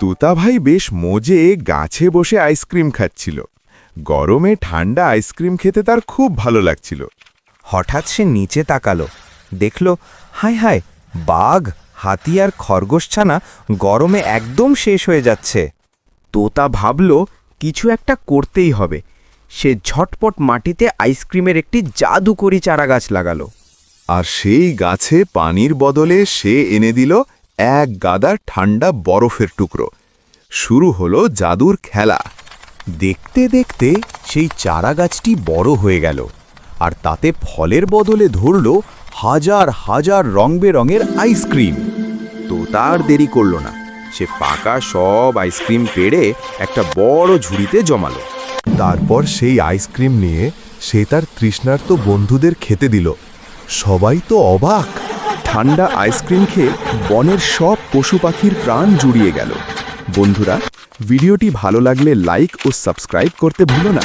তুতা ভাই বেশ মজে গাছে বসে আইসক্রিম খাচ্ছিল। গরমে ঠান্ডা আইসক্রিম খেতে তার খুব ভালো লাগছিল। হঠাৎ সে নিচে তাকালো। দেখল, হায় হায়, বাঘ হাতি আর খরগোশ ছানা গরমে একদম শেষ হয়ে যাচ্ছে। তোতা ভাবল, কিছু একটা করতেই হবে। সে ঝটপট মাটিতে আইসক্রিমের একটি জাদুকরি চারাগাছ লাগালো। আর সেই গাছে পানির বদলে সে এনে দিল এক গাদা ঠান্ডা বরফের টুকরো। শুরু হলো জাদুর খেলা। দেখতে দেখতে সেই চারা গাছটি বড় হয়ে গেল আর তাতে ফলের বদলে ধরল হাজার হাজার রং বেরঙের আইসক্রিম। তো তার দেরি করল না। সে পাকা সব আইসক্রিম পেড়ে একটা বড় ঝুড়িতে জমালো। তারপর সেই আইসক্রিম নিয়ে সে তার তৃষ্ণার্ত বন্ধুদের খেতে দিল। সবাই তো অবাক। ঠান্ডা আইসক্রিম খেয়ে বনের সব পশু পাখির প্রাণ জুড়িয়ে গেল। বন্ধুরা, ভিডিওটি ভালো লাগলে লাইক ও সাবস্ক্রাইব করতে ভুলো না।